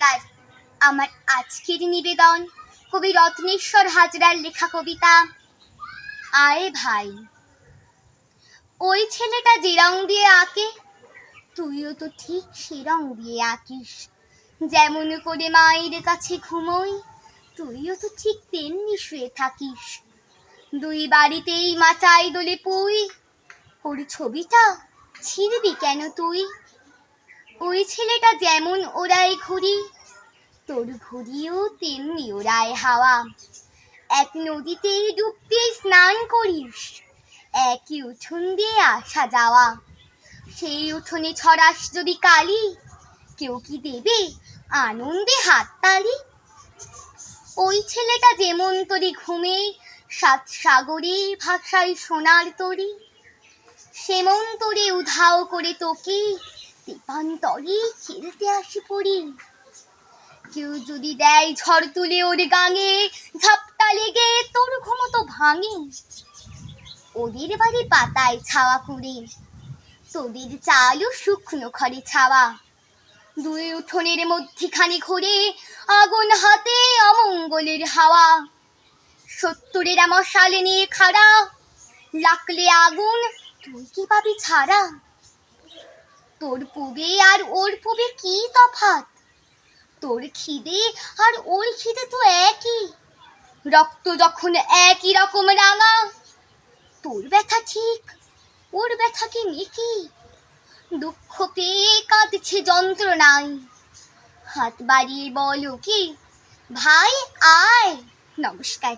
নমস্কার। আমার আজকের নিবেদন কবি রত্নেশ্বর হাজরার লেখা কবিতা, আয় ভাই, ওই ছেলেটা যে রং দিয়ে আঁকে, তুইও তো ঠিক সে রং দিয়ে আঁকিস। যেমন করে মায়ের কাছে ঘুমোই, তুইও তো ঠিক তেমনি শুয়ে থাকিস। দুই বাড়িতেই মাচাই দোলে পুই, ওর ছবিটা ছিঁড়বি কেন তুই? ওই ছেলেটা যেমন ওড়ায় ঘুড়ি তোর ঘুড়িও তেমনি ওড়ায় হাওয়া। এক নদীতে ডুবতে স্নান করিস, একই উঠোন দিয়ে আসা যাওয়া। সেই উঠোনে ছড়াস যদি কালি, কেউ কি দেবে আনন্দে হাত হাততালি ওই ছেলেটা যেমন তরি ঘুমে, সাত সাগরে ভাষায় সোনার তরি, সেমন তোরে উধাও করে তোকে দীপান্তরে খেলতে আসি পড়ি। কেউ যদি দেয় ঝড় তুলে ওর গাঙে, ঝাপটা লেগে তোর ঘুমতো ভাঙে। ওদের বাড়ি পাতায় ছাওয়া করে তোদের চালও শুকনো খড়ে ছাওয়া। দুই উঠোনের মধ্যিখানে ঘুরে আগুন হাতে অমঙ্গলের হাওয়া। সত্তরের মশাল নিয়ে খাড়া লাকলে আগুন তুই কি পাবি ছাড়া? তোর পুবে আর ওর পুবে কি তফাৎ? তোর খিদে আর ওর খিদে তো একই। রক্ত যখন একই রকম রাঙা, তোর ব্যথা ঠিক, ওর ব্যথা কি মেকি দুঃখ পেয়ে কাঁদছে যন্ত্রণায়। হাত বাড়িয়ে বলো কি, ভাই, আয়। নমস্কার।